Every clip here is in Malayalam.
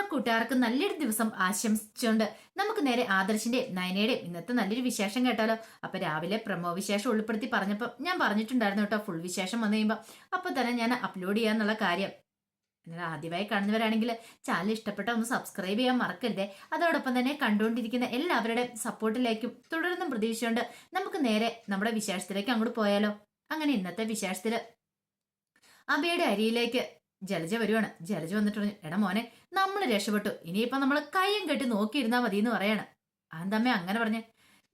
എല്ലാ കൂട്ടുകാർക്കും നല്ലൊരു ദിവസം ആശംസിച്ചുകൊണ്ട് നമുക്ക് നേരെ ആദർശിന്റെ നയനയുടെ ഇന്നത്തെ നല്ലൊരു വിശേഷം കേട്ടാലോ? അപ്പൊ രാവിലെ പ്രമോ വിശേഷം ഉൾപ്പെടുത്തി പറഞ്ഞപ്പോ ഞാൻ പറഞ്ഞിട്ടുണ്ടായിരുന്നു കേട്ടോ ഫുൾ വിശേഷം വന്നു കഴിയുമ്പോൾ അപ്പൊ തന്നെ ഞാൻ അപ്ലോഡ് ചെയ്യാന്നുള്ള കാര്യം. നിങ്ങൾ ആദ്യമായി കാണുന്നവരാണെങ്കിൽ ചാനൽ ഇഷ്ടപ്പെട്ട ഒന്ന് സബ്സ്ക്രൈബ് ചെയ്യാൻ മറക്കരുതേ. അതോടൊപ്പം തന്നെ കണ്ടുകൊണ്ടിരിക്കുന്ന എല്ലാവരുടെയും സപ്പോർട്ടിലേക്കും തുടർന്നും പ്രതീക്ഷിച്ചുകൊണ്ട് നമുക്ക് നേരെ നമ്മുടെ വിശേഷത്തിലേക്ക് അങ്ങോട്ട് പോയാലോ? അങ്ങനെ ഇന്നത്തെ വിശേഷത്തിൽ അബയുടെ അരിയിലേക്ക് ജലജ വരുവാണ്. ജലജ വന്നിട്ട് പറഞ്ഞു എടാ മോനെ നമ്മൾ രക്ഷപ്പെട്ടു. ഇനിയിപ്പൊ നമ്മൾ കയ്യും കെട്ടി നോക്കിയിരുന്നാ മതി എന്ന് പറയാണ്. അതെന്തമ്മേ അങ്ങനെ പറഞ്ഞേ?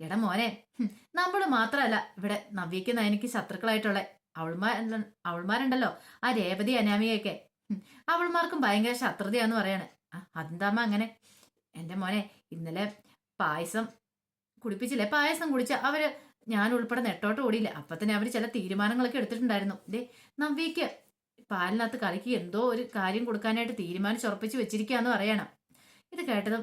എടാ മോനെ നമ്മൾ മാത്രമല്ല ഇവിടെ നവ്യക്കുന്ന നയനിക്ക് ശത്രുക്കളായിട്ടുള്ള. അവൾമാർ അവൾമാരുണ്ടല്ലോ ആ രേവതി അനാമിയൊക്കെ അവൾമാർക്കും ഭയങ്കര ശത്രുതയാന്ന് പറയാണ്. അതെന്താമ്മ അങ്ങനെ? എന്റെ മോനെ ഇന്നലെ പായസം കുടിപ്പിച്ചില്ലേ? പായസം കുടിച്ച് അവർ ഞാൻ ഉൾപ്പെടെ നെട്ടോട്ട് ഓടിയില്ല? അപ്പൊ തന്നെ അവർ ചില തീരുമാനങ്ങളൊക്കെ എടുത്തിട്ടുണ്ടായിരുന്നു. ദേ നവ്യക്ക് പാലിനകത്ത് കളിക്ക് എന്തോ ഒരു കാര്യം കൊടുക്കാനായിട്ട് തീരുമാനിച്ചുറപ്പിച്ച് വെച്ചിരിക്കുകയെന്ന് പറയണം. ഇത് കേട്ടതും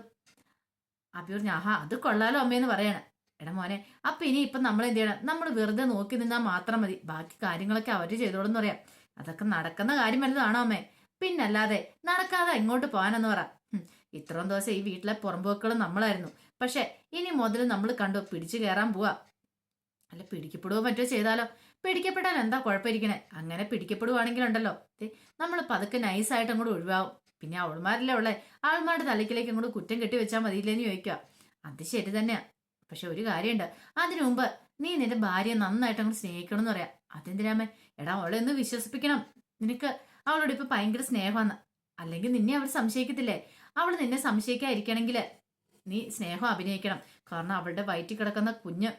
പറഞ്ഞു ആഹാ അത് കൊള്ളാലോ അമ്മയെന്ന് പറയണം. എടാ മോനെ അപ്പൊ ഇനി ഇപ്പൊ നമ്മൾ എന്ത് ചെയ്യണം? നമ്മൾ വെറുതെ നോക്കി നിന്നാൽ മാത്രം മതി. ബാക്കി കാര്യങ്ങളൊക്കെ അവർ ചെയ്തോളെന്ന് പറയാം. അതൊക്കെ നടക്കുന്ന കാര്യം വലുതാണോ അമ്മേ? പിന്നല്ലാതെ നടക്കാതെ എങ്ങോട്ട് പോകാനെന്ന് പറ. ഇത്രയും ദിവസം ഈ വീട്ടിലെ പുറമ്പോക്കുകളും നമ്മളായിരുന്നു. പക്ഷെ ഇനി മുതൽ നമ്മൾ കണ്ടു പിടിച്ചു കയറാൻ പോവാ. അല്ല പിടിക്കപ്പെടുവോ മറ്റോ ചെയ്താലോ? പിടിക്കപ്പെട്ടാൽ എന്താ കുഴപ്പമിരിക്കണേ? അങ്ങനെ പിടിക്കപ്പെടുവാണെങ്കിലുണ്ടല്ലോ. നമ്മൾ പതുക്കെ നൈസായിട്ട് അങ്ങോട്ട് ഒഴിവാകും പിന്നെ അവൾമാരല്ലേ ഉള്ളേ? ആൾമാരുടെ തലക്കിലേക്ക് അങ്ങോട്ട് കുറ്റം കെട്ടി വെച്ചാൽ മതിയില്ലെന്ന് ചോദിക്കുക അത് ശരി തന്നെയാ. പക്ഷെ ഒരു കാര്യമുണ്ട്. അതിനു മുമ്പ് നീ നിന്റെ ഭാര്യയെ നന്നായിട്ട് അങ്ങോട്ട് സ്നേഹിക്കണം എന്ന് പറയാം. അതെന്തിനാമേ എടാ അവളെ ഒന്ന് വിശ്വസിപ്പിക്കണം. നിനക്ക് അവളോട് ഇപ്പൊ ഭയങ്കര സ്നേഹമാണ് അല്ലെങ്കിൽ നിന്നെ അവൾ സംശയിക്കത്തില്ലേ? അവൾ നിന്നെ സംശയിക്കാതിരിക്കണമെങ്കിൽ നീ സ്നേഹം അഭിനയിക്കണം. കാരണം അവളുടെ വയറ്റിൽ കിടക്കുന്ന കുഞ്ഞ്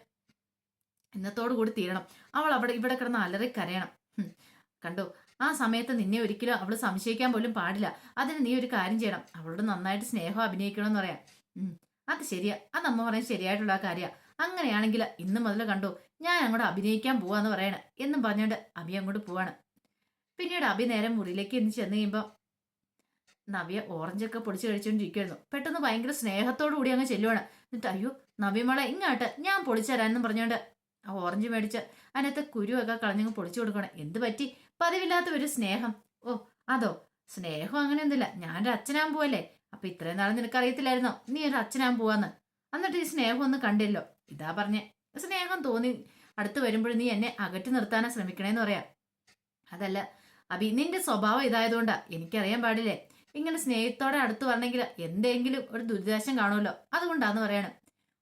ഇന്നത്തോടു കൂടി തീരണം. അവൾ അവിടെ ഇവിടെ കിടന്ന് അലറി കരയണം. കണ്ടോ? ആ സമയത്ത് നിന്നെ ഒരിക്കലും അവൾ സംശയിക്കാൻ പോലും പാടില്ല. അതിന് നീ ഒരു കാര്യം ചെയ്യണം. അവളോട് നന്നായിട്ട് സ്നേഹം അഭിനയിക്കണം എന്ന് പറയാം. അത് ശരിയാ. അത് അമ്മ പറയാൻ ശരിയായിട്ടുള്ള കാര്യ. അങ്ങനെയാണെങ്കിൽ ഇന്ന് മുതൽ കണ്ടു ഞാൻ അങ്ങോട്ട് അഭിനയിക്കാൻ പോവാന്ന് പറയണ എന്നും പറഞ്ഞുകൊണ്ട് അഭി അങ്ങോട്ട് പോവാണ്. പിന്നീട് അഭി നേരം മുറിയിലേക്ക് ഇന്ന് ചെന്ന് കഴിയുമ്പോൾ നവ്യ ഓറഞ്ചൊക്കെ പൊടിച്ച് കഴിച്ചുകൊണ്ടിരിക്കുമായിരുന്നു പെട്ടെന്ന് ഭയങ്കര സ്നേഹത്തോടു കൂടി അങ്ങ് ചെല്ലുവാണ്. എന്നിട്ട് അയ്യോ നവ്യമോളെ ഇങ്ങോട്ട്. ഞാൻ പൊളിച്ചു തരാമെന്നും പറഞ്ഞുകൊണ്ട് ആ ഓറഞ്ച് മേടിച്ച് അതിനകത്ത് കുരുവൊക്കെ കളഞ്ഞങ്ങ് പൊളിച്ചു കൊടുക്കണം. എന്ത് പറ്റി? പതിവില്ലാത്ത ഒരു സ്നേഹം. ഓ അതോ? സ്നേഹം അങ്ങനെയൊന്നുമില്ല ഞാനൊരു അച്ഛനാൻ പോവല്ലേ? അപ്പൊ ഇത്രയും നാളെ നിനക്ക് അറിയത്തില്ലായിരുന്നോ നീ ഒരു അച്ഛനാൻ പോവാന്ന്. എന്നിട്ട് ഈ സ്നേഹം ഒന്നും കണ്ടില്ലോ? ഇതാ പറഞ്ഞ. സ്നേഹം തോന്നി അടുത്ത് വരുമ്പോൾ നീ എന്നെ അകറ്റി നിർത്താനാ ശ്രമിക്കണേന്ന് പറയാം. അതല്ല അബി നിന്റെ സ്വഭാവം ഇതായതുകൊണ്ടാ. എനിക്കറിയാൻ പാടില്ലേ? ഇങ്ങനെ സ്നേഹത്തോടെ അടുത്ത് വരണമെങ്കിൽ എന്തെങ്കിലും ഒരു ദുരിതാശം കാണുമല്ലോ. അതുകൊണ്ടാന്ന് പറയണം.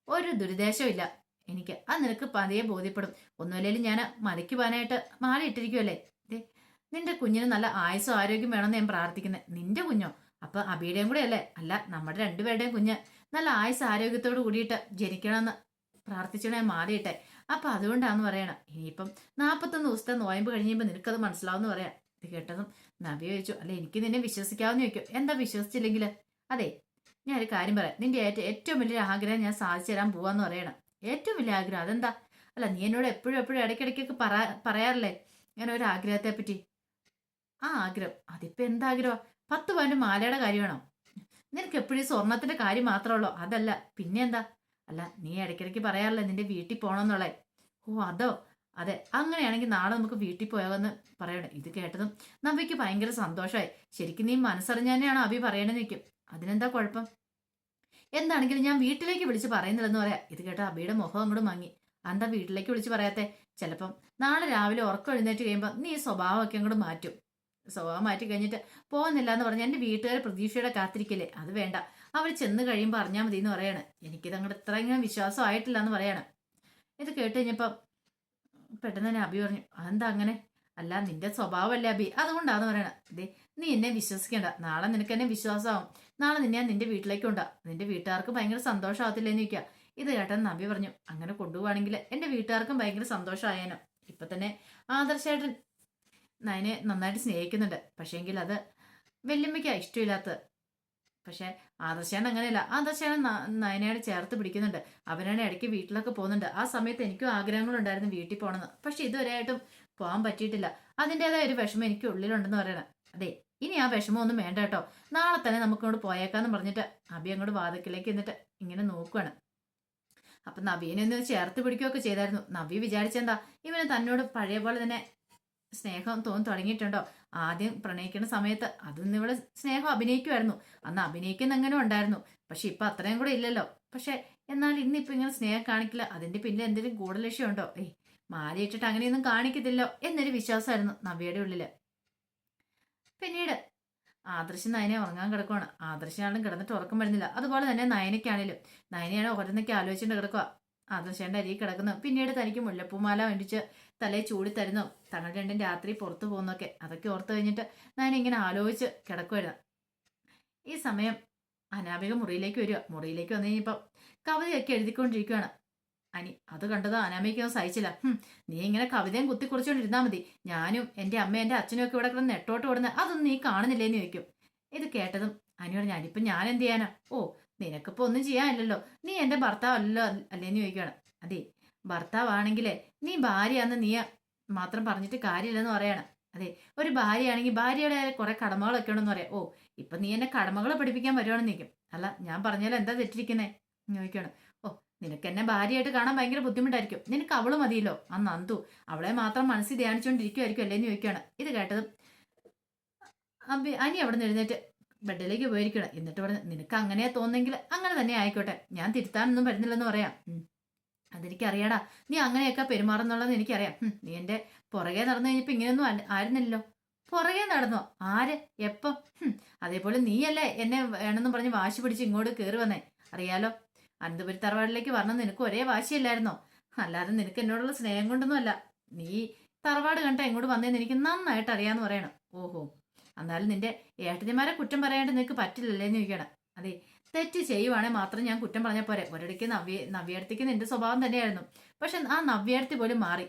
ഒരു ദുരിതാശം ഇല്ല എനിക്ക് ആ നിനക്ക് പതിയെ ബോധ്യപ്പെടും. ഒന്നുമില്ലെങ്കിലും ഞാൻ മലയ്ക്ക് പോകാനായിട്ട് മാല ഇട്ടിരിക്കുമല്ലേ ദേ, നിന്റെ കുഞ്ഞിന് നല്ല ആയുസ്സും ആരോഗ്യം വേണമെന്ന് ഞാൻ പ്രാർത്ഥിക്കുന്നത് നിന്റെ കുഞ്ഞോ? അപ്പൊ അബിയുടെയും കൂടെ അല്ലേ അല്ല നമ്മുടെ രണ്ടുപേരുടെയും കുഞ്ഞ് നല്ല ആയുസ് ആരോഗ്യത്തോട് കൂടിയിട്ട് ജനിക്കണമെന്ന് പ്രാർത്ഥിച്ചോ ഞാൻ മാറിയിട്ടെ അപ്പൊ അതുകൊണ്ടാന്ന് പറയണം. ഇനിയിപ്പം നാൽപ്പത്തൊന്ന് ദിവസത്തെ നോയമ്പ് കഴിഞ്ഞപ്പോൾ നിനക്കത് മനസ്സിലാവുമെന്ന് പറയാം. ഇത് കേട്ടതും നബി ചോദിച്ചു അല്ലെ എനിക്ക് നിന്നെ വിശ്വസിക്കാവുന്ന ചോദിക്കും. എന്താ വിശ്വസിച്ചില്ലെങ്കിൽ അതെ ഞാൻ ഒരു കാര്യം പറയാം. നിന്റെ ഏറ്റവും വലിയ ആഗ്രഹം ഞാൻ സാധിച്ചു തരാൻ പോവാന്ന് പറയണം. ഏറ്റവും വലിയ ആഗ്രഹം. അതെന്താ? അല്ല നീ എന്നോട് എപ്പോഴും എപ്പോഴും ഇടയ്ക്കിടയ്ക്കൊക്കെ പറ പറയാറില്ലേ? ഞാൻ ഒരു ആഗ്രഹത്തെ പറ്റി ആ ആഗ്രഹം. അതിപ്പോ എന്താഗ്രഹം? പത്ത് പവന്റെ മാലയുടെ കാര്യമാണോ നിനക്ക് എപ്പോഴും സ്വർണത്തിന്റെ കാര്യം മാത്രമേ ഉള്ളൂ. അതല്ല. പിന്നെ എന്താ? അല്ല നീ ഇടയ്ക്കിടയ്ക്ക് പറയാറില്ലേ നിന്റെ വീട്ടിൽ പോകണമെന്നുള്ളേ ഓ അതോ? അതെ. അങ്ങനെയാണെങ്കിൽ നാളെ നമുക്ക് വീട്ടിൽ പോയാമെന്ന് പറയണം. ഇത് കേട്ടതും നമ്പിക്ക് ഭയങ്കര സന്തോഷമായി. ശരിക്കും നീ മനസ്സറിഞ്ഞ തന്നെയാണ് അഭി പറയണെന്ന് നിൽക്കും അതിനെന്താ കുഴപ്പം? എന്താണെങ്കിലും ഞാൻ വീട്ടിലേക്ക് വിളിച്ച് പറയുന്നില്ലെന്ന് പറയാം. ഇത് കേട്ട അബിയുടെ മുഖം അങ്ങോട്ട് മങ്ങി. എന്താ വീട്ടിലേക്ക് വിളിച്ച് പറയാത്തെ? ചിലപ്പം നാളെ രാവിലെ ഉറക്കം എഴുന്നേറ്റ് കഴിയുമ്പോൾ നീ സ്വഭാവമൊക്കെ അങ്ങോട്ട് മാറ്റും. സ്വഭാവം മാറ്റി കഴിഞ്ഞിട്ട് പോകുന്നില്ല എന്ന് പറഞ്ഞാൽ എന്റെ വീട്ടുകാരെ പ്രതീക്ഷയുടെ കാത്തിരിക്കില്ലേ? അത് വേണ്ട. അവർ ചെന്ന് കഴിയുമ്പോൾ അറിഞ്ഞാൽ മതി എന്ന് പറയാണ്. എനിക്കിത് അങ്ങോട്ട് ഇത്ര ഇങ്ങനെ വിശ്വാസം ആയിട്ടില്ല എന്ന് പറയാണ്. ഇത് കേട്ട് കഴിഞ്ഞപ്പം പെട്ടെന്ന് തന്നെ അബി പറഞ്ഞു അതെന്താ അങ്ങനെ? അല്ല നിന്റെ സ്വഭാവമല്ലേ അബി? അതുകൊണ്ടാന്ന് പറയണേ. ദേ നീ എന്നെ വിശ്വസിക്കേണ്ട. നാളെ നിനക്ക് എന്നെ വിശ്വാസമാവും. നാളെ നിന്നെ ഞാൻ നിന്റെ വീട്ടിലേക്ക് കൊണ്ടാ നിന്റെ വീട്ടുകാർക്ക് ഭയങ്കര സന്തോഷമാകത്തില്ലെന്ന് ചോദിക്കുക ഇത് കേട്ടാൻ നബി പറഞ്ഞു. അങ്ങനെ കൊണ്ടുപോവാണെങ്കിൽ എന്റെ വീട്ടുകാർക്കും ഭയങ്കര സന്തോഷമായേനോ ഇപ്പൊ തന്നെ ആദർശേട്ടൻ നയനെ നന്നായിട്ട് സ്നേഹിക്കുന്നുണ്ട്. പക്ഷേങ്കിൽ അത് വെല്ലുമ്മയ്ക്കാ ഇഷ്ടമില്ലാത്തത്. പക്ഷെ ആദർശേട്ടൻ അങ്ങനെയല്ല. ആദർശേട്ടൻ ന- നയനയോട് ചേർത്ത് പിടിക്കുന്നുണ്ട്. അവനാണ് ഇടയ്ക്ക് വീട്ടിലൊക്കെ പോകുന്നുണ്ട്. ആ സമയത്ത് എനിക്കും ആഗ്രഹങ്ങളുണ്ടായിരുന്നു വീട്ടിൽ പോകണമെന്ന്. പക്ഷെ ഇതുവരെയായിട്ടും പോകാൻ പറ്റിയിട്ടില്ല. അതിന്റെതായ ഒരു വിഷമം എനിക്ക് ഉള്ളിലുണ്ടെന്ന് പറയണം. അതെ ഇനി ആ വിഷമമൊന്നും വേണ്ട കേട്ടോ. നാളെ തന്നെ നമുക്ക് ഇങ്ങോട്ട് പോയേക്കാന്ന് പറഞ്ഞിട്ട് അബി അങ്ങോട്ട് വാതക്കിലേക്ക് എന്നിട്ട് ഇങ്ങനെ നോക്കുകയാണ് അപ്പൊ നബീനെ ഒന്ന് ചേർത്ത് പിടിക്കുകയൊക്കെ ചെയ്തായിരുന്നു. നബി വിചാരിച്ചെന്താ? ഇവന് തന്നോട് പഴയ പോലെ തന്നെ സ്നേഹം തോന്നി തുടങ്ങിയിട്ടുണ്ടോ? ആദ്യം പ്രണയിക്കുന്ന സമയത്ത് അതൊന്നും ഇവിടെ സ്നേഹം അഭിനയിക്കുമായിരുന്നു. അന്ന് അഭിനയിക്കുന്ന അങ്ങനെ ഉണ്ടായിരുന്നു. പക്ഷെ ഇപ്പൊ അത്രയും കൂടെ ഇല്ലല്ലോ. പക്ഷെ എന്നാൽ ഇന്നിപ്പോ ഇങ്ങനെ സ്നേഹം കാണിക്കില്ല. അതിന്റെ പിന്നെ എന്തെങ്കിലും ഗൂഢലക്ഷ്യമുണ്ടോ ഏയ് മാലയിട്ടിട്ട് അങ്ങനെയൊന്നും കാണിക്കത്തില്ലോ എന്നൊരു വിശ്വാസമായിരുന്നു നബിയുടെ ഉള്ളിൽ. പിന്നീട് ആദർശ് നയനെ ഉറങ്ങാൻ കിടക്കുവാണ്. ആദർശനാണെങ്കിലും കിടന്നിട്ട് ഉറക്കം വരുന്നില്ല. അതുപോലെ തന്നെ നയനയ്ക്കാണേലും. നയനയാണ് ഓരോന്നൊക്കെ ആലോചിച്ചിട്ട് കിടക്കുക. ആദർശേന്റെ അരിയിൽ കിടക്കുന്നു. പിന്നീട് തനിക്ക് മുല്ലപ്പൂമാല വേണ്ടിച്ച് തലയെ ചൂടി തരുന്നു. തങ്ങൾ രണ്ടും രാത്രി പുറത്തു പോകുന്നൊക്കെ അതൊക്കെ ഓർത്ത് കഴിഞ്ഞിട്ട് നയന ഇങ്ങനെ ആലോചിച്ച് കിടക്കുമായിരുന്നു ഈ സമയം അനാമിക മുറിയിലേക്ക് വരിക. മുറിയിലേക്ക് വന്നു കഴിഞ്ഞപ്പം കവിതയൊക്കെ എഴുതിക്കൊണ്ടിരിക്കുകയാണ് അനി അത് കണ്ടത്? അനാമിക്കൊന്നും സഹിച്ചില്ല. നീ ഇങ്ങനെ കവിതയും കുത്തി കുറിച്ചുകൊണ്ടിരുന്നാൽ മതി. ഞാനും എന്റെ അമ്മ എന്റെ അച്ഛനും ഒക്കെ ഇവിടെ കിടന്ന് നെട്ടോട്ട് ഓടുന്ന അതൊന്നും നീ കാണുന്നില്ലേന്ന് ചോദിക്കും. ഇത് കേട്ടതും അനി പറഞ്ഞു ഞാനിപ്പം ഞാൻ എന്ത് ചെയ്യാനാ? ഓ നിനക്കിപ്പോ ഒന്നും ചെയ്യാനില്ലല്ലോ. നീ എന്റെ ഭർത്താവല്ലോ അല്ലേന്ന് ചോദിക്കുകയാണ് അതെ ഭർത്താവാണെങ്കിലേ നീ ഭാര്യയാന്ന് നീ മാത്രം പറഞ്ഞിട്ട് കാര്യമില്ലെന്ന് പറയണം. അതെ ഒരു ഭാര്യയാണെങ്കിൽ ഭാര്യയുടെ കുറെ കടമകളൊക്കെ ഉണ്ടെന്ന് പറയാം. ഓ ഇപ്പൊ നീ എന്നെ കടമകൾ പഠിപ്പിക്കാൻ വരുവാണെന്ന് നിൽക്കും അല്ല ഞാൻ പറഞ്ഞാൽ എന്താ തെറ്റിരിക്കുന്നേ? ചോദിക്കണം ഓ നിനക്ക് എന്നെ ഭാര്യയായിട്ട് കാണാൻ ഭയങ്കര ബുദ്ധിമുട്ടായിരിക്കും. നിനക്ക് അവൾ മതിയല്ലോ? ആ നന്ദു അവളെ മാത്രം മനസ്സിൽ ധ്യാനിച്ചുകൊണ്ടിരിക്കുമായിരിക്കും അല്ലേന്ന് ചോദിക്കുകയാണ്. ഇത് കേട്ടതും അബി അനി അവിടെ നിന്ന് എഴുന്നേറ്റ് ബെഡിലേക്ക് പോയിരിക്കണം എന്നിട്ട് പറഞ്ഞു നിനക്ക് അങ്ങനെ തോന്നെങ്കിൽ അങ്ങനെ തന്നെ ആയിക്കോട്ടെ. ഞാൻ തിരുത്താനൊന്നും വരുന്നില്ലെന്ന് പറയാം. അതെനിക്കറിയാടാ. നീ അങ്ങനെയൊക്കെ പെരുമാറുന്നുള്ളത് എനിക്കറിയാം. നീ എന്റെ പുറകെ നടന്നു കഴിഞ്ഞപ്പോ ഇങ്ങനെയൊന്നും ആയിരുന്നില്ലല്ലോ. പുറകെ നടന്നോ? ആര്? എപ്പം? അതേപോലെ നീയല്ലേ എന്നെ വേണമെന്ന് പറഞ്ഞ് വാശി പിടിച്ച് ഇങ്ങോട്ട് കയറി വന്നേ. അറിയാലോ അനന്തപുരി തറവാടിലേക്ക് വരണം. നിനക്ക് ഒരേ വാശിയല്ലായിരുന്നോ? അല്ലാതെ നിനക്ക് എന്നോടുള്ള സ്നേഹം കൊണ്ടൊന്നും അല്ല നീ തറവാട് കണ്ട എങ്ങോട്ട് വന്നേന്ന് എനിക്ക് നന്നായിട്ട് അറിയാന്ന് പറയണം. ഓഹോ. എന്നാലും നിന്റെ ഏട്ടനിമാരെ കുറ്റം പറയാണ്ട് നിനക്ക് പറ്റില്ലല്ലേ എന്ന് ചോദിക്കണം. അതെ തെറ്റ് ചെയ്യുവാണെങ്കിൽ മാത്രം ഞാൻ കുറ്റം പറഞ്ഞാൽ പോരെ. ഒരിടയ്ക്ക് നവ്യ നവ്യാർത്ഥിക്ക് നിന്റെ സ്വഭാവം തന്നെയായിരുന്നു. പക്ഷെ ആ നവ്യാർത്ഥി പോലും മാറി.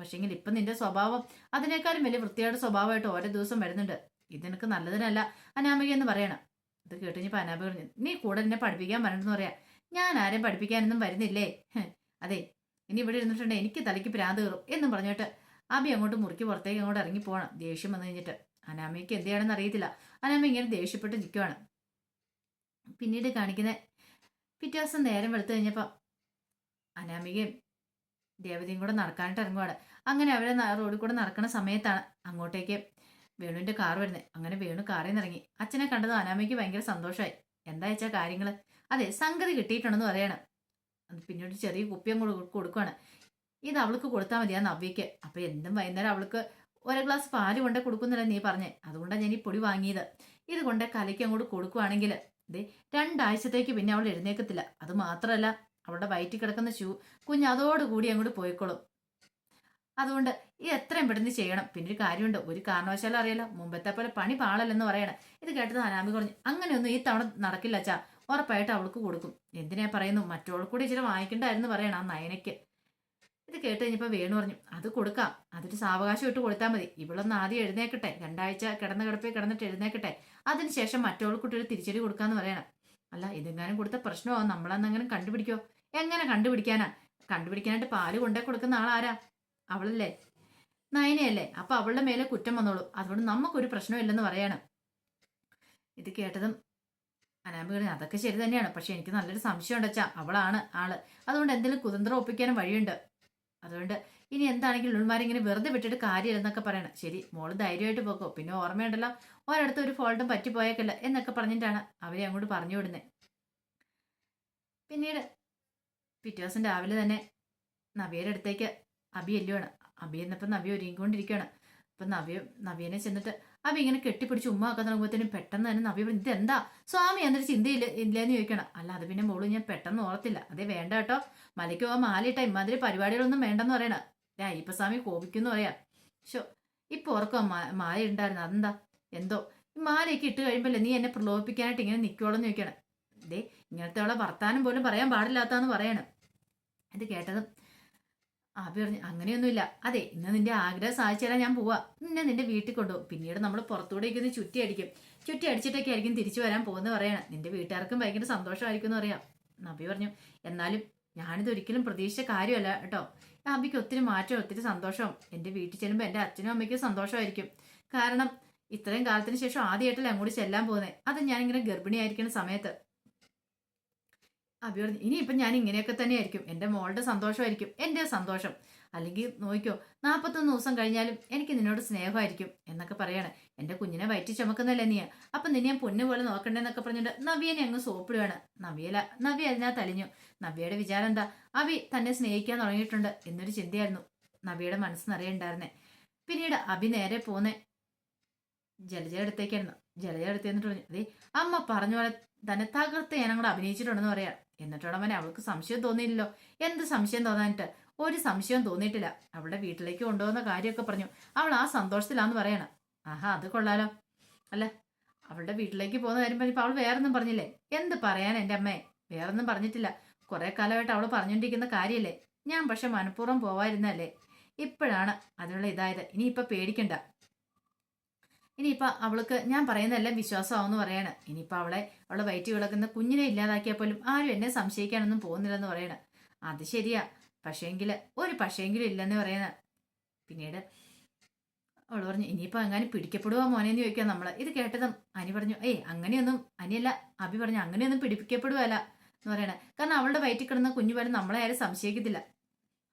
പക്ഷെങ്കിൽ ഇപ്പം നിന്റെ സ്വഭാവം അതിനേക്കാളും വലിയ വൃത്തിയുടെ സ്വഭാവമായിട്ട് ഓരോ ദിവസം വരുന്നുണ്ട്. ഇത് നിനക്ക് നല്ലതിനല്ല അനാമിക എന്ന് പറയണം. ഇത് കേട്ടുകഴിഞ്ഞപ്പോൾ അനാമിക പറഞ്ഞു നീ കൂടെ എന്നെ പഠിപ്പിക്കാൻ വരണമെന്ന് പറയാ. ഞാൻ ആരെയും പഠിപ്പിക്കാനൊന്നും വരുന്നില്ലേ? അതെ ഇനി ഇവിടെ ഇരുന്നിട്ടുണ്ട് എനിക്ക് തലയ്ക്ക് പ്രാന്ത് കയറും എന്നും പറഞ്ഞിട്ട് അബി അങ്ങോട്ട് മുറുക്കി പുറത്തേക്ക് അങ്ങോട്ട് ഇറങ്ങി പോകണം ദേഷ്യം വന്നു കഴിഞ്ഞിട്ട്. അനാമയ്ക്ക് എന്ത് ചെയ്യണമെന്ന് അറിയത്തില്ല. അനാമ ഇങ്ങനെ ദേഷ്യപ്പെട്ട് നിൽക്കുവാണ് പിന്നീട് കാണിക്കുന്ന പിറ്റേ ദിവസം നേരം വെളുത്തു കഴിഞ്ഞപ്പോൾ അനാമികയും ദേവതയും കൂടെ നടക്കാനായിട്ട് ഇറങ്ങുവാണ്. അങ്ങനെ അവരെ റോഡിൽ കൂടെ നടക്കുന്ന സമയത്താണ് അങ്ങോട്ടേക്ക് വേണുവിന്റെ കാർ വരുന്നത്. അങ്ങനെ വേണു കാറിൽ നിന്ന് ഇറങ്ങി. അച്ഛനെ കണ്ടത് അനാമയ്ക്ക് ഭയങ്കര സന്തോഷമായി. എന്താ വെച്ചാൽ കാര്യങ്ങൾ അതെ സംഗതി കിട്ടിയിട്ടുണ്ടെന്ന് പറയണം. പിന്നീട് ചെറിയ കുപ്പിയും കൂടെ കൊടുക്കുവാണ്. ഇത് അവൾക്ക് കൊടുത്താൽ മതി ആ നവ്യക്ക് അപ്പൊ എന്തും വൈകുന്നേരം അവൾക്ക് ഒരു ഗ്ലാസ് പാൽ കൊണ്ട് കൊടുക്കുന്നില്ല നീ പറഞ്ഞേ. അതുകൊണ്ടാണ് ഞാൻ ഈ പൊടി വാങ്ങിയത്. ഇത് കൊണ്ട് കലയ്ക്ക് അങ്ങോട്ട് കൊടുക്കുവാണെങ്കിൽ ദേ രണ്ടാഴ്ചത്തേക്ക് പിന്നെ അവൾ എഴുന്നേക്കത്തില്ല. അത് മാത്രമല്ല അവളുടെ വയറ്റിൽ കിടക്കുന്ന ഷൂ കുഞ്ഞ് അതോടുകൂടി അങ്ങോട്ട് പോയിക്കോളും. അതുകൊണ്ട് ഇത് എത്രയും പെട്ടെന്ന് ചെയ്യണം. പിന്നെ ഒരു കാര്യമുണ്ട്. ഒരു കാരണവശാലും അറിയാലോ മുമ്പത്തെ പോലെ പണി പാളല്ലെന്ന് പറയണം. ഇത് കേട്ടത് അനാമി കുറഞ്ഞു. അങ്ങനെയൊന്നും ഈ തവണ നടക്കില്ല അച്ഛാ. ഉറപ്പായിട്ട് അവൾക്ക് കൊടുക്കും. എന്തിനാ പറയുന്നു? മറ്റവൾക്ക് കൂടി ഇച്ചിരി വാങ്ങിക്കണ്ടായിരുന്നു പറയണം നയനയ്ക്ക്. ഇത് കേട്ട് കഴിഞ്ഞപ്പോൾ വേണു പറഞ്ഞു അത് കൊടുക്കാം. അതൊരു സാവകാശം ഇട്ട് കൊടുത്താൽ മതി. ഇവളൊന്ന് ആദ്യം എഴുന്നേക്കട്ടെ. രണ്ടാഴ്ച കിടന്ന കിടപ്പിൽ കിടന്നിട്ട് എഴുന്നേക്കട്ടെ. അതിനുശേഷം മറ്റവൾക്ക് ഒരു തിരിച്ചടി കൊടുക്കാന്ന് പറയണം. അല്ല ഇതെങ്ങാനും കൊടുത്ത പ്രശ്നമോ നമ്മളെന്നെങ്ങനെ കണ്ടുപിടിക്കോ? എങ്ങനെ കണ്ടുപിടിക്കാനാ? കണ്ടുപിടിക്കാനായിട്ട് പാൽ കൊണ്ടേ കൊടുക്കുന്ന ആളാരാ? അവളല്ലേ. നയനയല്ലേ. അപ്പൊ അവളുടെ മേലെ കുറ്റം വന്നോളൂ. അതുകൊണ്ട് നമുക്കൊരു പ്രശ്നമില്ലെന്ന് പറയാണ്. ഇത് കേട്ടതും അനാമി പറഞ്ഞു അതൊക്കെ ശരി തന്നെയാണ്. പക്ഷെ എനിക്ക് നല്ലൊരു സംശയം ഉണ്ടച്ചാ അവളാണ് ആൾ. അതുകൊണ്ട് എന്തെങ്കിലും കുതന്ത്രം ഒപ്പിക്കാനും വഴിയുണ്ട്. അതുകൊണ്ട് ഇനി എന്താണെങ്കിലും ഉൾമാരിങ്ങനെ വെറുതെ വിട്ടിട്ട് കാര്യമില്ലെന്നൊക്കെ പറയണം. ശരി മോൾ ധൈര്യമായിട്ട് പോക്കോ. പിന്നെ ഓർമ്മയുണ്ടല്ലോ ഒരിടത്ത് ഒരു ഫോൾട്ടും പറ്റിപ്പോയേക്കല്ല എന്നൊക്കെ പറഞ്ഞിട്ടാണ് അവരെ അങ്ങോട്ട് പറഞ്ഞു വിടുന്നത് പിന്നീട് പിറ്റേ ദിവസം രാവിലെ തന്നെ നവിയുടെ അടുത്തേക്ക് അബി എല്ലുവാണ് അബി എന്നപ്പോൾ നവി ഒരുങ്ങിക്കൊണ്ടിരിക്കുകയാണ്. അപ്പം നവിയും നവീനെ ചെന്നിട്ട് അബി ഇങ്ങനെ കെട്ടിപ്പിടിച്ച് ഉമ്മ ആക്കാൻ തുടങ്ങുമ്പോഴത്തേനും പെട്ടെന്ന് തന്നെ നവ്യ പറഞ്ഞു, ഇതെന്താ? സ്വാമി എന്നൊരു ചിന്തയില്ല ഇല്ലെന്ന് ചോദിക്കണം അല്ല അത് പിന്നെ മോൾ ഞാൻ പെട്ടെന്ന് ഓർത്തില്ല. അതേ വേണ്ട കേട്ടോ. മലയ്ക്ക് പോകാൻ മാലിട്ട ഇമാതിരി പരിപാടികളൊന്നും വേണ്ടെന്ന് പറയണ. ഞാൻ അയ്യപ്പ സ്വാമി കോപിക്കുന്നു പറയാം. ഷോ ഇപ്പൊ ഓർക്കോ മാല ഉണ്ടായിരുന്നു അതെന്താ? എന്തോ? ഈ മാലയൊക്കെ ഇട്ട് കഴിയുമ്പോൾ നീ എന്നെ പ്രലോഭിപ്പിക്കാനായിട്ട് ഇങ്ങനെ നിൽക്കുവോളെന്ന് ചോദിക്കണം ദേ ഇങ്ങനത്തെ ഉള്ള വർത്താനം പോലും പറയാൻ പാടില്ലാത്താന്ന് പറയണം. ഇത് കേട്ടതും ആബി പറഞ്ഞു അങ്ങനെയൊന്നുമില്ല. അതെ ഇന്ന് നിന്റെ ആഗ്രഹം സാധിച്ചു തരാൻ ഞാൻ പോവാ. നിന്നെ നിന്റെ വീട്ടിൽ കൊണ്ടുപോകും. പിന്നീട് നമ്മൾ പുറത്തൂടെ ഇരിക്കുന്ന ചുറ്റി അടിക്കും. ചുറ്റി അടിച്ചിട്ടൊക്കെ ആയിരിക്കും തിരിച്ചു വരാൻ പോകുന്നത് പറയണം. നിന്റെ വീട്ടുകാർക്കും ഭയങ്കര സന്തോഷമായിരിക്കും എന്ന് പറയാം. നബി പറഞ്ഞു എന്നാലും ഞാനിത് ഒരിക്കലും പ്രതീക്ഷിച്ച കാര്യമല്ല കേട്ടോ. അബിക്ക് ഒത്തിരി മാറ്റം ഒത്തിരി സന്തോഷവും. എന്റെ വീട്ടിൽ ചെല്ലുമ്പോൾ എന്റെ അച്ഛനും അമ്മയ്ക്കും സന്തോഷമായിരിക്കും. കാരണം ഇത്രയും കാലത്തിന് ശേഷം ആദ്യമായിട്ടല്ലേ അങ്ങോട്ട് ചെല്ലാൻ പോകുന്നത് അത് ഞാനിങ്ങനെ ഗർഭിണിയായിരിക്കുന്ന സമയത്ത്. അഭി പറഞ്ഞു ഇനിയിപ്പം ഞാൻ ഇങ്ങനെയൊക്കെ തന്നെയായിരിക്കും. എന്റെ മോളുടെ സന്തോഷമായിരിക്കും. എന്റെ സന്തോഷം. അല്ലെങ്കിൽ നോക്കിയോ നാൽപ്പത്തൊന്ന് ദിവസം കഴിഞ്ഞാലും എനിക്ക് നിന്നോട് സ്നേഹമായിരിക്കും എന്നൊക്കെ പറയാണ്. എന്റെ കുഞ്ഞിനെ വയറ്റി ചുമക്കുന്നല്ലേ നീ അപ്പം നിന്നെ ഞാൻ പൊന്നു പോലെ നോക്കണ്ടേന്നൊക്കെ പറഞ്ഞിട്ട് നവ്യനെ അങ്ങ് സോപ്പിടുകയാണ് നവ്യല നവ്യ അതിനകത്ത് അലിഞ്ഞു. നവ്യയുടെ വിചാരം എന്താ? അവി തന്നെ സ്നേഹിക്കാൻ തുടങ്ങിയിട്ടുണ്ട് എന്നൊരു ചിന്തയായിരുന്നു നവ്യയുടെ മനസ്സ് നിറയുണ്ടായിരുന്നേ പിന്നീട് അഭി നേരെ പോന്നെ ജലജ അടുത്തേക്കായിരുന്നു. ജലജ അടുത്ത് എന്നിട്ട് പറഞ്ഞു അതെ അമ്മ പറഞ്ഞ പോലെ തന്നെ തകർത്ത് ഞാൻ അങ്ങോട്ട് അഭിനയിച്ചിട്ടുണ്ടെന്ന് പറയാം. എന്നിട്ടോടമനെ അവൾക്ക് സംശയം തോന്നിയില്ലല്ലോ. എന്ത് സംശയം തോന്നാനിട്ട്? ഒരു സംശയം തോന്നിയിട്ടില്ല. അവളുടെ വീട്ടിലേക്ക് കൊണ്ടുപോകുന്ന കാര്യമൊക്കെ പറഞ്ഞു. അവൾ ആ സന്തോഷത്തിലാന്ന് പറയണം. ആഹാ അത് കൊള്ളാലോ. അല്ല അവളുടെ വീട്ടിലേക്ക് പോകുന്ന കാര്യം പറഞ്ഞപ്പോൾ അവൾ വേറൊന്നും പറഞ്ഞില്ലേ? എന്ത് പറയാൻ എന്റെ അമ്മയെ വേറൊന്നും പറഞ്ഞിട്ടില്ല. കുറെ കാലമായിട്ട് അവൾ പറഞ്ഞുകൊണ്ടിരിക്കുന്ന കാര്യമല്ലേ ഞാൻ പക്ഷെ മനഃപൂർവം പോവായിരുന്നല്ലേ ഇപ്പോഴാണ് അതിനുള്ള ഇതായത്. ഇനിയിപ്പോൾ പേടിക്കണ്ട. ഇനിയിപ്പോൾ അവൾക്ക് ഞാൻ പറയുന്നതെല്ലാം വിശ്വാസമാവെന്ന് പറയണം. ഇനിയിപ്പോൾ അവളെ അവളെ വയറ്റി കിടക്കുന്ന കുഞ്ഞിനെ ഇല്ലാതാക്കിയാൽ പോലും ആരും എന്നെ സംശയിക്കാനൊന്നും പോകുന്നില്ലെന്ന് പറയണ. അത് ശരിയാ. പക്ഷേങ്കിൽ ഒരു പക്ഷേങ്കിലും ഇല്ലെന്ന് പറയണ. പിന്നീട് അവൾ പറഞ്ഞു ഇനിയിപ്പോൾ എങ്ങാനും പിടിക്കപ്പെടുവോ മോനെന്ന് ചോദിക്കാം നമ്മൾ ഇത് കേട്ടതും അനി പറഞ്ഞു ഏയ് അങ്ങനെയൊന്നും അനിയല്ല അഭി പറഞ്ഞു അങ്ങനെയൊന്നും പിടിപ്പിക്കപ്പെടുവല്ല എന്ന് പറയണേ. കാരണം അവളുടെ വയറ്റിൽ കിടന്ന കുഞ്ഞു പോലും നമ്മളെ ആരും സംശയിക്കത്തില്ല.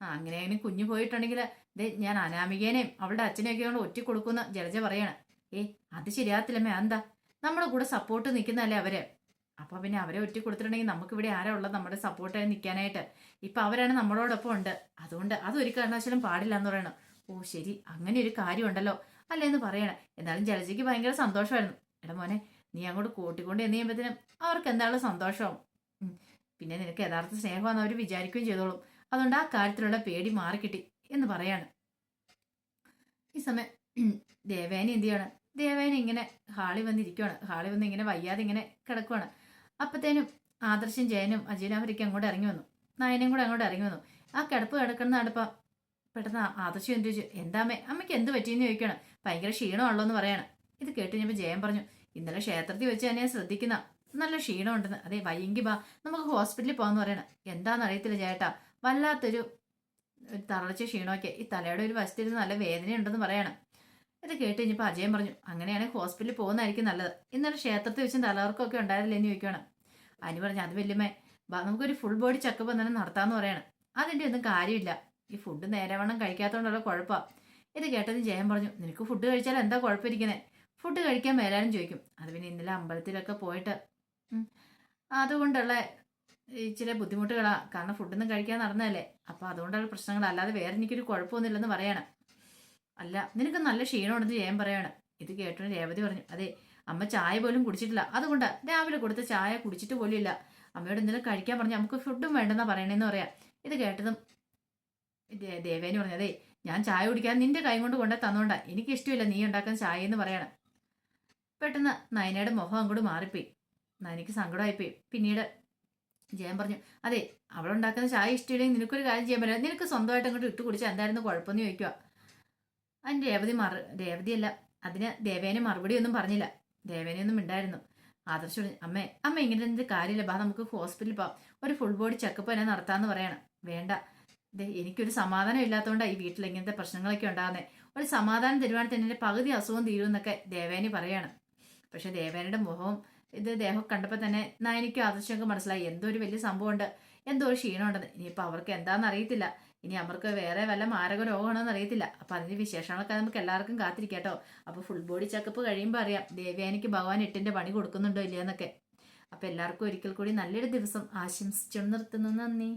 ആ അങ്ങനെ കുഞ്ഞു പോയിട്ടുണ്ടെങ്കിൽ ഇത് ഞാൻ അനാമികേനെയും അവളുടെ അച്ഛനെയൊക്കെ കൊണ്ട് ഒറ്റ കൊടുക്കുന്ന ജലജ പറയണ. ഏ അത് ശരിയാത്തില്ലമ്മേ എന്താ നമ്മുടെ കൂടെ സപ്പോർട്ട് നിൽക്കുന്നതല്ലേ അവരെ? അപ്പോൾ പിന്നെ അവരെ ഒറ്റ കൊടുത്തിട്ടുണ്ടെങ്കിൽ നമുക്ക് ഇവിടെ ആരാ ഉള്ളത് നമ്മുടെ സപ്പോർട്ടായി നിൽക്കാനായിട്ട് ഇപ്പൊ അവരാണ് നമ്മളോടൊപ്പം ഉണ്ട്. അതുകൊണ്ട് അതൊരു കാരണവശാലും പാടില്ല എന്ന് പറയണം. ഓ ശരി അങ്ങനെ ഒരു കാര്യമുണ്ടല്ലോ അല്ലേന്ന് പറയണേ. എന്നാലും ജലജയ്ക്ക് ഭയങ്കര സന്തോഷമായിരുന്നു. എടാ മോനെ നീ അങ്ങോട്ട് കൂട്ടിക്കൊണ്ട് എന്ന് ചെയ്യുമ്പോഴത്തേനും അവർക്ക് എന്താണോ സന്തോഷമാവും? പിന്നെ നിനക്ക് യഥാർത്ഥ സ്നേഹമാണെന്ന് അവർ വിചാരിക്കുകയും ചെയ്തോളും. അതുകൊണ്ട് ആ കാര്യത്തിലുള്ള പേടി മാറിക്കിട്ടി എന്ന് പറയാണ്. ഈ സമയം ദേവേനി എന്ത് ചെയ്യാണ്? ദേവേനി ഇങ്ങനെ ഹാളി വന്നിരിക്കുവാണ്. ഹാളി വന്ന് ഇങ്ങനെ വയ്യാതെ ഇങ്ങനെ കിടക്കുവാണ്. അപ്പത്തേനും ആദർശൻ ജയനും അവരൊക്കെ അങ്ങോട്ട് ഇറങ്ങി വന്നു. നയനും കൂടെ അങ്ങോട്ട് ഇറങ്ങി വന്നു. ആ കിടപ്പ് കിടക്കുന്ന അടുപ്പം പെട്ടെന്ന് ആദർശം എന്ത് ചോദിച്ചു. എന്താ അമ്മേ അമ്മയ്ക്ക് എന്ത് പറ്റിയെന്ന് ചോദിക്കണം ഭയങ്കര ക്ഷീണമുള്ളൂ എന്ന് പറയണം. ഇത് കേട്ട് കഴിഞ്ഞപ്പോൾ ജയൻ പറഞ്ഞു ഇന്നലെ ക്ഷേത്രത്തിൽ വെച്ച് തന്നെ ശ്രദ്ധിക്കുന്ന നല്ല ക്ഷീണമുണ്ടെന്ന്. അതെ വയ്യെങ്കിൽ ബാ നമുക്ക് ഹോസ്പിറ്റലിൽ പോകാന്ന് പറയണം. എന്താണെന്ന് അറിയത്തില്ല ചേട്ടാ. വല്ലാത്തൊരു തളർച്ച ക്ഷീണമൊക്കെ. ഈ തലയുടെ ഒരു വശത്തിരുന്ന് നല്ല വേദനയുണ്ടെന്ന് പറയണം. ഇത് കേട്ട് കഴിഞ്ഞപ്പോൾ അജയൻ പറഞ്ഞു അങ്ങനെയാണെങ്കിൽ ഹോസ്പിറ്റലിൽ പോകുന്നതായിരിക്കും നല്ലത്. ഇന്നലെ ക്ഷേത്രത്തിൽ വെച്ച് തലവർക്കൊക്കെ ഉണ്ടായിരുന്നില്ല എന്ന് ചോദിക്കണം അനു പറഞ്ഞു അത് വല്യമ്മേ ബാ നമുക്കൊരു ഫുൾ ബോഡി ചെക്കപ്പ് തന്നെ നടത്താമെന്ന് പറയണം. അതിന്റെ ഒന്നും കാര്യമില്ല. ഈ ഫുഡ് നേരവണ്ണം കഴിക്കാത്തതുകൊണ്ടുള്ള കുഴപ്പമാണ് ഇത് കേട്ടത് ജയൻ പറഞ്ഞു നിനക്ക് ഫുഡ് കഴിച്ചാൽ എന്താ കുഴപ്പമിരിക്കുന്നത് ഫുഡ് കഴിക്കാൻ മേലാനും ചോദിക്കും. അത് പിന്നെ ഇന്നലെ അമ്പലത്തിലൊക്കെ പോയിട്ട് അതുകൊണ്ടുള്ള ചില ബുദ്ധിമുട്ടുകളാണ് കാരണം ഫുഡൊന്നും കഴിക്കാൻ നടന്നതല്ലേ. അപ്പോൾ അതുകൊണ്ടുള്ള പ്രശ്നങ്ങളല്ലാതെ വേറെ എനിക്കൊരു കുഴപ്പമൊന്നുമില്ലെന്ന് പറയണം. അല്ല നിനക്ക് നല്ല ക്ഷീണമുണ്ടെന്ന് ജയൻ പറയാണ്. ഇത് കേട്ടോ രേവതി പറഞ്ഞു അതെ അമ്മ ചായ പോലും കുടിച്ചിട്ടില്ല. അതുകൊണ്ട് രാവിലെ കൊടുത്ത ചായ കുടിച്ചിട്ട് പോലും ഇല്ല അമ്മയോട് എന്തെങ്കിലും കഴിക്കാൻ പറഞ്ഞു നമുക്ക് ഫുഡും വേണ്ടെന്നാ പറയണേന്ന് പറയാം. ഇത് കേട്ടതും ദേവേനി പറഞ്ഞു അതെ ഞാൻ ചായ കുടിക്കാൻ നിന്റെ കൈ കൊണ്ട് കൊണ്ടേ തന്നോണ്ട. എനിക്ക് ഇഷ്ടമില്ല നീ ഉണ്ടാക്കാൻ ചായ എന്ന് പറയണം. പെട്ടെന്ന് നയനയുടെ മുഖം അങ്ങോട്ട് മാറിപ്പോയി. നയനയ്ക്ക് സങ്കടമായിപ്പോയി. പിന്നീട് ജയൻ പറഞ്ഞു അതെ അവളുണ്ടാക്കുന്ന ചായ ഇഷ്ടമില്ലെങ്കിൽ നിനക്കൊരു കാര്യം ചെയ്യാൻ പറ്റില്ല. നിനക്ക് സ്വന്തമായിട്ട് അങ്ങോട്ട് ഇട്ട് കുടിച്ചാൽ എന്തായിരുന്നു കുഴപ്പമെന്ന് ചോദിക്കുക അതിന് രേവതി മറു രേവതിയല്ല അതിന് ദേവേനെ മറുപടി ഒന്നും പറഞ്ഞില്ല. ദേവേനെയൊന്നും ഉണ്ടായിരുന്നു ആദർശ് പറഞ്ഞു അമ്മേ അമ്മ ഇങ്ങനെ എന്ത് കാര്യമില്ല. ബാ നമുക്ക് ഹോസ്പിറ്റലിൽ പോവാം. ഒരു ഫുൾ ബോഡി ചെക്കപ്പ് തന്നെ നടത്താമെന്ന് പറയണം. വേണ്ട. എനിക്കൊരു സമാധാനം ഇല്ലാത്തതുകൊണ്ടാണ് ഈ വീട്ടിൽ ഇങ്ങനത്തെ പ്രശ്നങ്ങളൊക്കെ ഉണ്ടാകുന്നത് ഒരു സമാധാനം തരുവാണെങ്കിൽ തന്നെ പകുതി അസുഖം തീരുമെന്നൊക്കെ ദേവേനി പറയാണ്. പക്ഷെ ദേവേനയുടെ മുഖവും ഇത് ദേഹം കണ്ടപ്പോൾ തന്നെ നായനിക്കും ആദർശമൊക്കെ മനസ്സിലായി. എന്തോ ഒരു വലിയ സംഭവമുണ്ട്. എന്തോ ഒരു ക്ഷീണമുണ്ടെന്ന്. ഇനിയിപ്പോൾ അവർക്ക് എന്താണെന്ന് അറിയത്തില്ല. ഇനി അവർക്ക് വേറെ വല്ല മാരക രോഗമാണോന്ന് അറിയത്തില്ല. അപ്പൊ അതിന്റെ വിശേഷങ്ങളൊക്കെ നമുക്ക് എല്ലാവർക്കും കാത്തിരിക്കാട്ടോ അപ്പൊ ഫുൾ ബോഡി ചെക്കപ്പ് കഴിയുമ്പോൾ അറിയാം ദേവ്യാനിക്ക് ഭഗവാൻ എട്ടിന്റെ പണി കൊടുക്കുന്നുണ്ടോ ഇല്ലയെന്നൊക്കെ. അപ്പൊ എല്ലാവർക്കും ഒരിക്കൽ കൂടി നല്ലൊരു ദിവസം ആശംസിച്ചു നിർത്തുന്നു. നന്ദി.